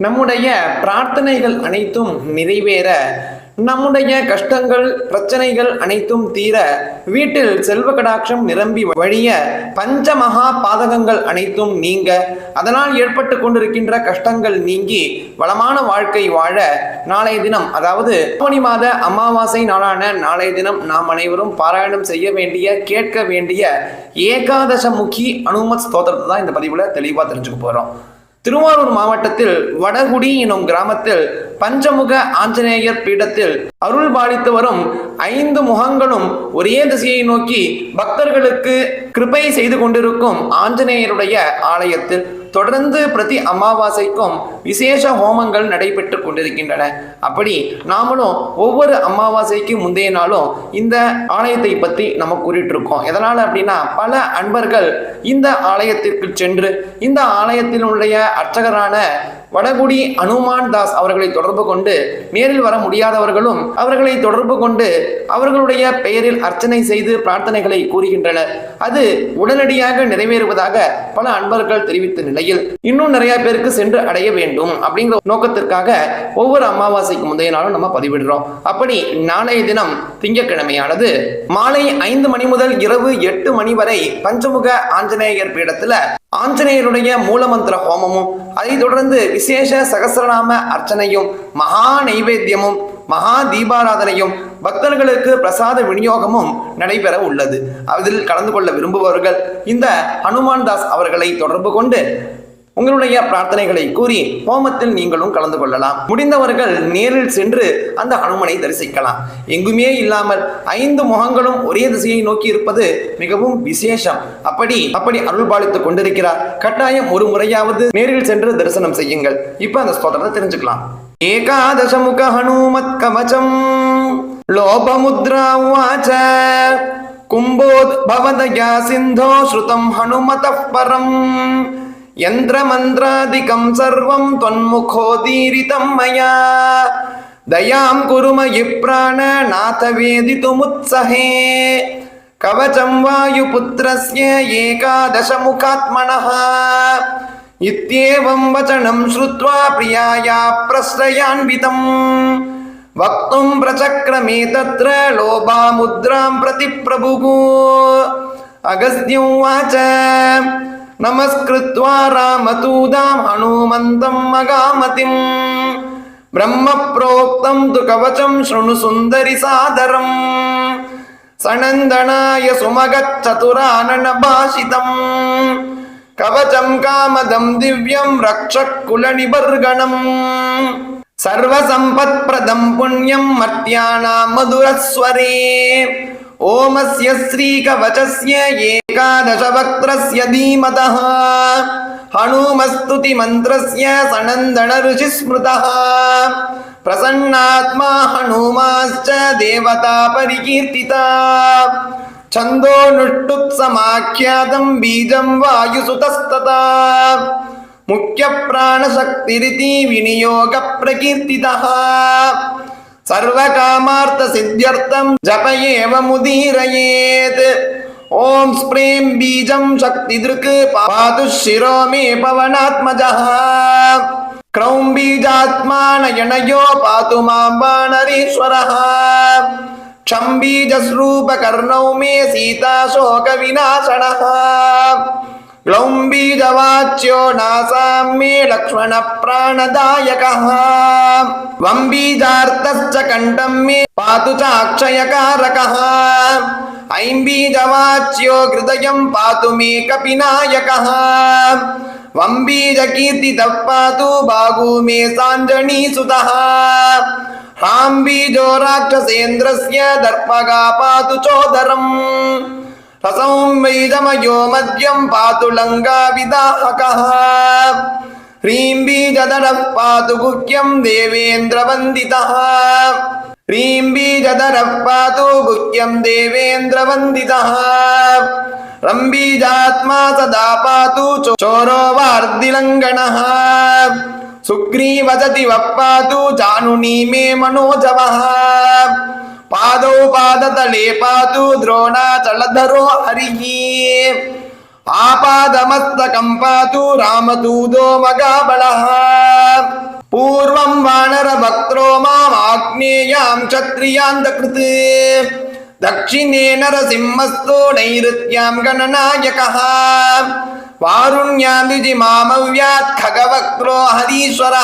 நம்முடைய பிரார்த்தனைகள் அனைத்தும் நிறைவேற நம்முடைய கஷ்டங்கள் பிரச்சனைகள் அனைத்தும் தீர வீட்டில் செல்வ கடாட்சம் நிரம்பி வழிய பஞ்ச மகா பாதகங்கள் அனைத்தும் நீங்க அதனால் ஏற்பட்டு கொண்டிருக்கின்ற கஷ்டங்கள் நீங்கி வளமான வாழ்க்கை வாழ நாளைய தினம் அதாவது ஆவணி மாத அமாவாசை நாளான நாளைய தினம் நாம் அனைவரும் பாராயணம் செய்ய வேண்டிய கேட்க வேண்டிய ஏகாதசமுகி அனுமத் ஸ்தோத்திரத்தை தான் இந்த பதிவுல தெளிவா தெரிஞ்சுக்க போறோம். திருவாரூர் மாவட்டத்தில் வடகுடி எனும் கிராமத்தில் பஞ்சமுக ஆஞ்சநேயர் பீடத்தில் அருள் பாலித்து வரும் ஐந்து முகங்களும் ஒரே திசையை நோக்கி பக்தர்களுக்கு கிருபை செய்து கொண்டிருக்கும் ஆஞ்சநேயருடைய ஆலயத்தில் தொடர்ந்து பிரதி அமாவாசைக்கும் விசேஷ ஹோமங்கள் நடைபெற்று கொண்டிருக்கின்றன. அப்படி நாமளும் ஒவ்வொரு அமாவாசைக்கு முந்தைய நாளும் இந்த ஆலயத்தை பற்றி நம்ம கூறிட்டு இருக்கோம் எதனால் அப்படின்னா பல அன்பர்கள் இந்த ஆலயத்திற்கு சென்று இந்த ஆலயத்தினுடைய அர்ச்சகரான வடகுடி அனுமான் தாஸ் அவர்களை தொடர்பு கொண்டு நேரில் வர முடியாதவர்களும் அவர்களை தொடர்பு கொண்டு அவர்களுடைய பெயரில் அர்ச்சனை செய்து பிரார்த்தனைகளை கூறுகின்றனர். அது உடனடியாக நிறைவேறுவதாக பல அன்பர்கள் தெரிவித்த நிலையில் இன்னும் நிறைய பேருக்கு சென்று அடைய வேண்டும் அப்படிங்கிற நோக்கத்திற்காக ஒவ்வொரு அமாவாசைக்கு முந்தைய நாளும் நம்ம பதிவிடுறோம். அப்படி நாளைய தினம் திங்கட்கிழமையானது மாலை ஐந்து மணி முதல் இரவு எட்டு மணி வரை பஞ்சமுக ஆஞ்சநேயர் பீடத்தில் ஆஞ்சநேயருடைய மூலமந்திர ஹோமமும் அதைத் தொடர்ந்து விசேஷ சகசிரநாம அர்ச்சனையும் மகா நைவேத்தியமும் மகா தீபாராதனையும் பக்தர்களுக்கு பிரசாத விநியோகமும் நடைபெற உள்ளது. அதில் கலந்து கொள்ள விரும்புபவர்கள் இந்த ஹனுமான் தாஸ் அவர்களை தொடர்பு கொண்டு உங்களுடைய பிரார்த்தனைகளை கூறி ஹோமத்தில் நீங்களும் கலந்து கொள்ளலாம். முடிந்தவர்கள் நேரில் சென்று அந்த ஹனுமனை தரிசிக்கலாம். எங்குமே இல்லாமல் ஐந்து முகங்களும் ஒரே திசையை நோக்கி இருப்பது மிகவும் விசேஷம். அப்படி அப்படி அருள்பாலித்துக் கொண்டிருக்கிறார். கட்டாயம் ஒரு முறையாவது நேரில் சென்று தரிசனம் செய்யுங்கள். இப்ப அந்த ஸ்தோத்திரத்தை தெரிஞ்சுக்கலாம். ஏகாதசமுக ஹனுமத் கவச்சம் லோபமுத்ரா உவாச்ச கும்போத் பவதயா சிந்தோ ஸ்ருதம் ஹனுமத பரம். यन्त्रमन्त्रादिकं सर्वं त्वन्मुखोदीरितं मया दयां कुरु मयि प्राणनाथ वेदितुमुत्सहे कवचं वायुपुत्रस्य एकादशमुखात्मनः इत्येवं वचनं श्रुत्वा प्रियाया प्रश्रयान्वितम् वक्तुं प्रचक्रमे तत्र लोभामुद्रां प्रति प्रभुः अगस्त्युवाच நமஸ்கிருத்வா ராமதூதாம் ஹனுமந்தம் மகாமதிம். பிரம்ம பிரோக்தம் து கவச்சம் ஸ்ருணு சுந்தரி சாதரம். சனந்தனாய சுமகச்சதுரானன பாஷிதம். கவச்சம் காமதம் திவ்யம் ரக்ஷக்குல நிபர்கணம் சர்வசம்பத் பிரதம் புண்ணியம் மத்யானா மதுரஸ்வரே. ओमस्य श्रीकवचस्य एकादशवक्त्रस्य धीमतः हनुमस्तुतिमन्त्रस्य सनन्दनऋषिस्मृतः प्रसन्नात्मा हनुमाश्च देवता परिकीर्तिता छन्दोनुष्टुप्समाख्यातं बीजं वायुसुतस्तता मुख्यप्राणशक्तिरिति विनियोगप्रकीर्तितः सर्वकामार्थसिद्ध्यर्थं जप एव मुदीरयेत् ॐ स्प्रीं बीजं शक्तिदृक् पातु शिरो मे पवनात्मजः क्रौं बीजात्मा नयनयो पातु मां वानरीश्वरः क्षं बीजस्रूपकर्णौ मे सीताशोकविनाशनः ग्लौं बीजवाच्यो नासां मे लक्ष्मणप्राणदायकः वं बीजार्थश्च कण्ठं मे पातु चाक्षयकारकः ऐं बीजवाच्यो हृदयं पातु मे कपिनायकः वं बीजकीर्तितः पातु बाहू मे साञ्जनीसुतः हां बीजो राक्षसेन्द्रस्य दर्पगा पातु चोदरम् रसंवैदमयो मद्यं पातु लङ्गाविदाहकः। ह्रीं बीजधरः पातु गुह्यं देवेन्द्रवन्दितः। ह्रीं बीजधरः पातु गुह्यं देवेन्द्रवन्दितः। रम्बीजात्मा चोरो वार्दिलङ्गणः सुग्रीवसति वः जानुनी मे मनोजवः। పాదౌ పాదతలే పాతు ద్రోణాచలధరో హరి ఆపాదమస్తకం పాతు రామదూదో మగాబళ పూర్వం వానర భక్త్రో మామాగ్నేయాం క్షత్రియాంతకృత్ దక్షిణే నరసింహస్థో నైరుత్యాం గణనాయక వారుణ్యామిజి మామవ్యాత్ ఖగవక్రో హరీశ్వర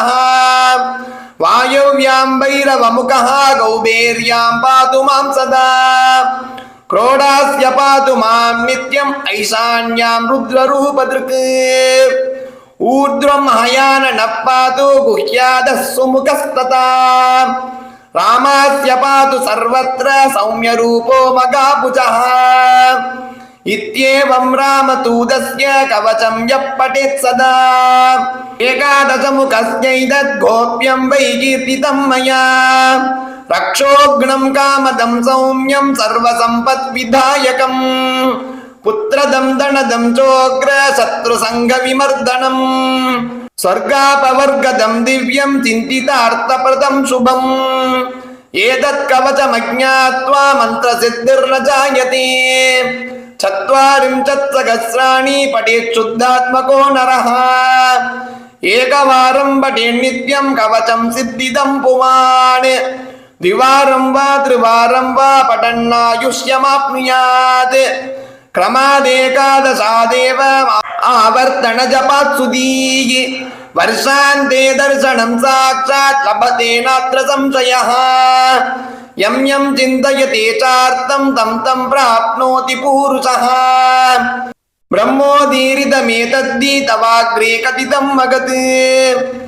वायव्यां भैरवमुखः गौबेर्यां पातु मां सदा क्रोडास्य पातु मां नित्यम् ऐशान्यां रुद्ररूपदृक् ऊर्ध्वं हयाननः पातु गुह्यादः सुमुखस्तथा रामास्य पातु सर्वत्र सौम्यरूपो मगाभुजः इत्येवं रामतूतस्य कवचं यः पठेत् सदा एकादशमुखस्यैतद्गोप्यं वै कीर्तितं मया रक्षोघ्नं कामदं सौम्यं सर्वसम्पद्विधायकम् पुत्रदं दणदं चोग्र शत्रुसङ्गविमर्दनम् स्वर्गापवर्गदं दिव्यं चिन्तितार्थप्रदं शुभम् एतत् कवचमज्ञात्वा मन्त्रसिद्धिर्न जायते चत्वारिंशत् सहस्राणि पठेत् शुद्धात्मको नरः एकवारं पठेत् नित्यं कवचं सिद्धिदं पुमान् द्विवारं वा त्रिवारं वा पठन्नायुष्यमाप्नुयात् क्रमादेकादशादेव आवर्तन जपात् सुधीः वर्षान्ते दर्शनं साक्षात् लभते नात्र संशयः யம் யம் சிந்தயதே சார்த்தம் தம் தம் பிராப்னோதி பூருஷா பிரம்மோதீரிதமேதத்தீதவாக்ரே கதிதம் மகத்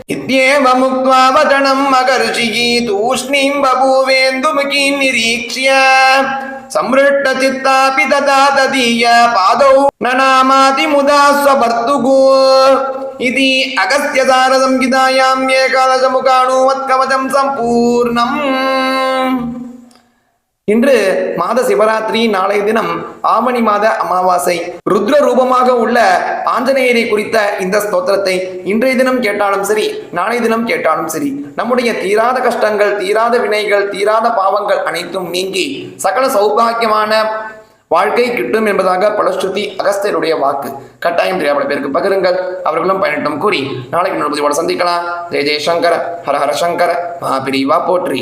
இத்யேவ முக்த்வா வதனம் மகர்ஷிஹி தூஷ்ணீம் பபூவேந்துமுகீம் நிரீக்ஷ்ய சம்ருஷ்டசித்தாபி ததா ததீய பாதௌ நநாமாதி முதா ஸ்வபர்த்துகோ ఇది అగస్త్యసార సంహితాయాం ఏకాదశముఖాణువత్కవచం சம்பூர்ணம் இன்று மாத சிவராத்திரி நாளைய தினம் ஆவணி மாத அமாவாசை. ருத்ர ரூபமாக உள்ள ஆஞ்சநேயரை குறித்த இந்த ஸ்தோத்திரத்தை இன்றைய தினம் கேட்டாலும் சரி நாளைய தினம் கேட்டாலும் சரி நம்முடைய தீராத கஷ்டங்கள் தீராத வினைகள் தீராத பாவங்கள் அனைத்தும் நீங்கி சகல சௌபாகியமான வாழ்க்கை கிட்டும் என்பதாக பலஸ்ருதி அகஸ்தியருடைய வாக்கு. கட்டாயம் தெரியாத பேருக்கு பகிருங்கள். அவர்களும் பயனிட்டும் கூறி நாளைக்கு நூறு சந்திக்கலாம். ஜெய ஜெயசங்கர ஹர ஹர சங்கர மகாபிரிவா போற்றி.